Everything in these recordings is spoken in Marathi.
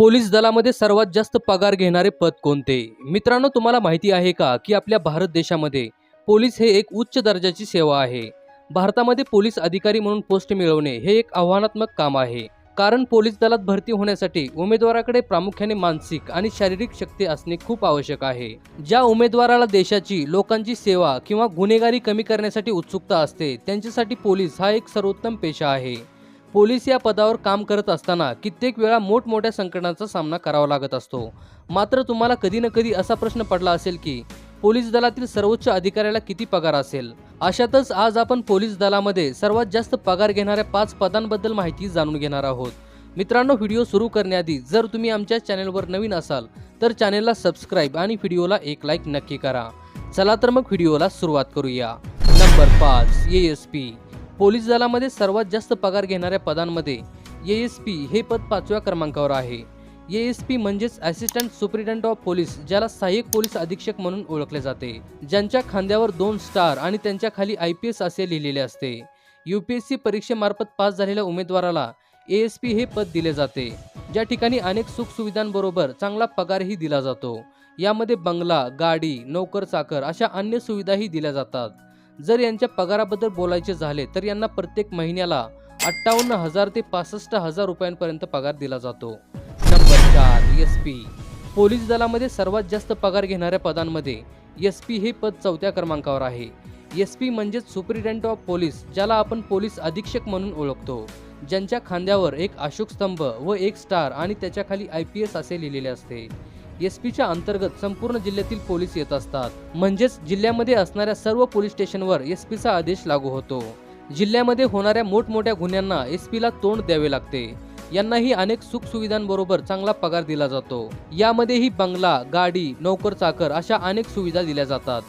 पोलीस दलामध्ये सर्वात जास्त पगार घेणारे पद कोणते? मित्रांनो तुम्हाला माहिती आहे का की आपल्या भारत देशामध्ये पोलीस हे एक उच्च दर्जाची सेवा आहे. भारतामध्ये पोलीस अधिकारी म्हणून पोस्ट मिळवणे हे एक आव्हानात्मक काम आहे. कारण पोलीस दलात भरती होण्यासाठी उमेदवाराकडे प्रामुख्याने मानसिक आणि शारीरिक शक्ती असणे खूप आवश्यक आहे. ज्या उमेदवाराला देशाची लोकांची सेवा किंवा गुन्हेगारी कमी करण्यासाठी उत्सुकता असते त्यांच्यासाठी पोलीस हा एक सर्वोत्तम पेशा आहे. पोलीस या पदावर काम करत असताना कित्येक वेळा मोठमोठ्या संकटांचा सामना करावा लागत असतो. मात्र तुम्हाला कधी ना कधी असा प्रश्न पडला असेल की पोलीस दलातील सर्वोच्च अधिकाऱ्याला किती पगार असेल? अशातच आज आपण पोलीस दलामध्ये सर्वात जास्त पगार घेणाऱ्या पाच पदांबद्दल माहिती जाणून घेणार आहोत. मित्रांनो व्हिडिओ सुरू करण्याआधी जर तुम्ही आमच्या चॅनेलवर नवीन असाल तर चॅनेलला सबस्क्राईब आणि व्हिडिओला एक लाईक नक्की करा. चला तर मग व्हिडिओला सुरुवात करूया. नंबर पाच ए एस पी पोलीस दलामध्ये सर्वात जास्त पगार घेणाऱ्या पदांमध्ये ए एस पी हे पद पाचव्या क्रमांकावर आहे. ए एस पी म्हणजेच असिस्टंट सुप्रिटेंडंट ऑफ पोलीस ज्याला सहाय्यक पोलीस अधीक्षक म्हणून ओळखले जाते. ज्यांच्या खांद्यावर दोन स्टार आणि त्यांच्या खाली आय पी एस असे लिहिलेले असते. यू पी एस सी परीक्षेमार्फत पास झालेल्या उमेदवाराला ए एस पी हे पद दिले जाते. ज्या ठिकाणी अनेक सुखसुविधांबरोबर चांगला पगारही दिला जातो. यामध्ये बंगला गाडी नोकर चाकर अशा अन्य सुविधाही दिल्या जातात. जर यांच्या पगाराबद्दल बोलायचे झाले तर यांना प्रत्येक महिन्याला अठ्ठावन्न हजार ते पासष्ट हजार रुपयांपर्यंत पगार दिला जातो. नंबर चार एस पी. पोलीस दलामध्ये सर्वात जास्त पगार घेणाऱ्या पदांमध्ये एस पी हे पद चौथ्या क्रमांकावर आहे. एस पी म्हणजेच सुप्रिटेंडंट ऑफ पोलीस ज्याला आपण पोलीस अधीक्षक म्हणून ओळखतो. ज्यांच्या खांद्यावर एक अशोक स्तंभ व एक स्टार आणि त्याच्याखाली आय पी एस असे लिहिलेले असते. एस पीच्या अंतर्गत संपूर्ण जिल्ह्यातील पोलीस येत असतात. म्हणजेच जिल्ह्यामध्ये असणाऱ्या सर्व पोलीस स्टेशनवर एस पीचा आदेश लागू होतो. जिल्ह्यामध्ये होणाऱ्या मोठमोठ्या गुन्ह्यांना एस पीला तोंड द्यावे लागते. यांनाही अनेक सुखसुविधांबरोबर चांगला पगार दिला जातो. यामध्येही बंगला गाडी नोकर चाकर अशा अनेक सुविधा दिल्या जातात.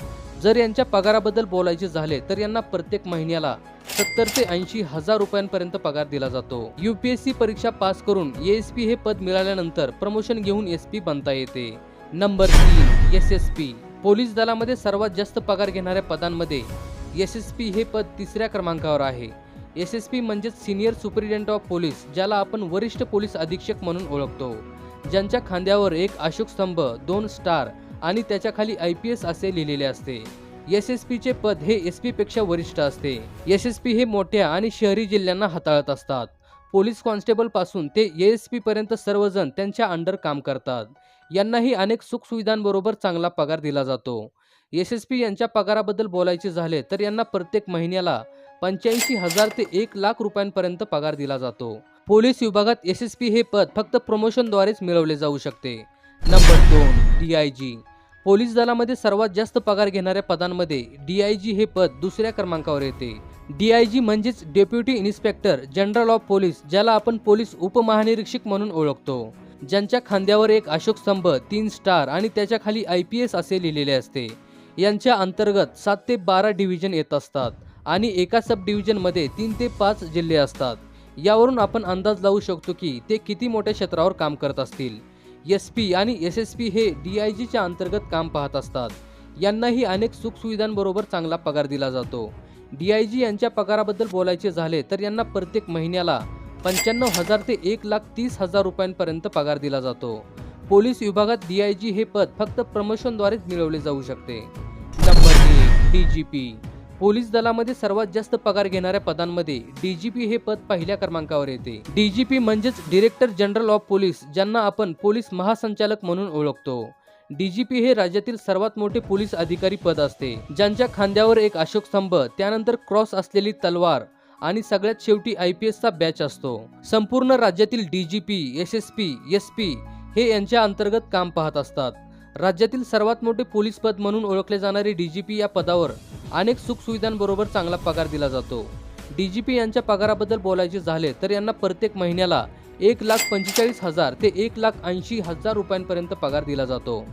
जर यांच्या पगाराबद्दल बोलायचे झाले तर यांना प्रत्येक महिन्याला सत्तर ते ऐंशी हजार रुपयांपर्यंत पगार दिला जातो. युपीएससी परीक्षा पास करून एस पी हे पद मिळाल्यानंतर प्रमोशन घेऊन एस पी बनता येते. नंबर तीन एस एस पी पोलीस दलामध्ये सर्वात जास्त पगार घेणाऱ्या पदांमध्ये एस एस पी हे पद तिसऱ्या क्रमांकावर आहे. एस एस पी म्हणजेच सिनियर सुप्रिटेंडंट ऑफ पोलीस ज्याला आपण वरिष्ठ पोलीस अधीक्षक म्हणून ओळखतो. ज्यांच्या खांद्यावर एक अशोक स्तंभ दोन स्टार आणि त्याच्याखाली आय पी एस असे लिहिलेले असते. एस एस पीचे पद हे एस पीपेक्षा वरिष्ठ असते. एस एस पी हे मोठ्या आणि शहरी जिल्ह्यांना हाताळत असतात. पोलीस कॉन्स्टेबलपासून ते एस पी पर्यंत सर्वजण त्यांच्या अंडर काम करतात. यांनाही अनेक सुखसुविधांबरोबर चांगला पगार दिला जातो. एस एस पी यांच्या पगाराबद्दल बोलायचे झाले तर यांना प्रत्येक महिन्याला पंच्याऐंशी हजार ते एक लाख रुपयांपर्यंत पगार दिला जातो. पोलीस विभागात एस एस पी हे पद फक्त प्रमोशनद्वारेच मिळवले जाऊ शकते. नंबर दोन डी आय जी पोलीस दलामध्ये सर्वात जास्त पगार घेणाऱ्या पदांमध्ये डी आय जी हे पद दुसऱ्या क्रमांकावर येते. डी आय जी म्हणजेच deputy inspector general of police ज्याला आपण पोलीस उपमहानिरीक्षक म्हणून ओळखतो. ज्यांच्या खांद्यावर एक अशोक स्तंभ तीन स्टार आणि त्याच्याखाली आय पी एस असे लिहिलेले असते. यांच्या अंतर्गत सात ते बारा डिव्हिजन येत असतात आणि एका सब डिव्हिजनमध्ये तीन ते पाच जिल्हे असतात. यावरून आपण अंदाज लावू शकतो की ते किती मोठ्या क्षेत्रावर काम करत असतील. एस पी आणि एस एस पी हे डी आय जीच्या अंतर्गत काम पाहत असतात. यांनाही अनेक सुखसुविधांबरोबर चांगला पगार दिला जातो. डी आय जी यांच्या पगाराबद्दल बोलायचे झाले तर यांना प्रत्येक महिन्याला पंच्याण्णव हजार ते एक लाख तीस हजार रुपयांपर्यंत पगार दिला जातो. पोलीस विभागात डी आय जी हे पद फक्त प्रमोशनद्वारेच मिळवले जाऊ शकते. नंबर एक डी जी पी. पोलीस दलामध्ये सर्वात जास्त पगार घेणाऱ्या पदांमध्ये डीजीपी हे पद पहिल्या क्रमांकावर येते. डीजीपी म्हणजेच डिरेक्टर जनरल ऑफ पोलीस ज्यांना आपण पोलीस महासंचालक म्हणून ओळखतो. डीजीपी हे राज्यातील सर्वात मोठे पोलीस अधिकारी पद असते. ज्यांच्या खांद्यावर एक अशोक स्तंभ त्यानंतर क्रॉस असलेली तलवार आणि सगळ्यात शेवटी आय पी एसचा बॅच असतो. संपूर्ण राज्यातील DGP S S P S P हे यांच्या अंतर्गत काम पाहत असतात. राज्यातील सर्वात मोठे पोलीस पद म्हणून ओळखले जाणारे डीजीपी या पदावर अनेक सुखसुविधांबरोबर चांगला पगार दिला जातो. डीजीपी यांच्या पगाराबद्दल बोलायचे झाले तर यांना प्रत्येक महिन्याला एक लाख पंचेचाळीस हजार ते एक लाख ऐंशी हजार रुपयांपर्यंत पगार दिला जातो.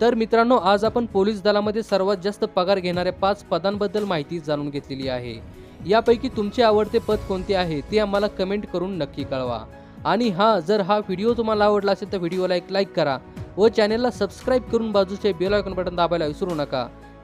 तर मित्रांनो आज आपण पोलीस दलामध्ये सर्वात जास्त पगार घेणाऱ्या पाच पदांबद्दल माहिती जाणून घेतलेली आहे. यापैकी तुमचे आवडते पद कोणते आहे ते आम्हाला कमेंट करून नक्की कळवा. आणि हा जर हा व्हिडिओ तुम्हाला आवडला असेल तर व्हिडिओला एक लाईक करा व चॅनेलला सबस्क्राईब करून बाजूचे बेल आयकॉन बटन दाबायला विसरू नका.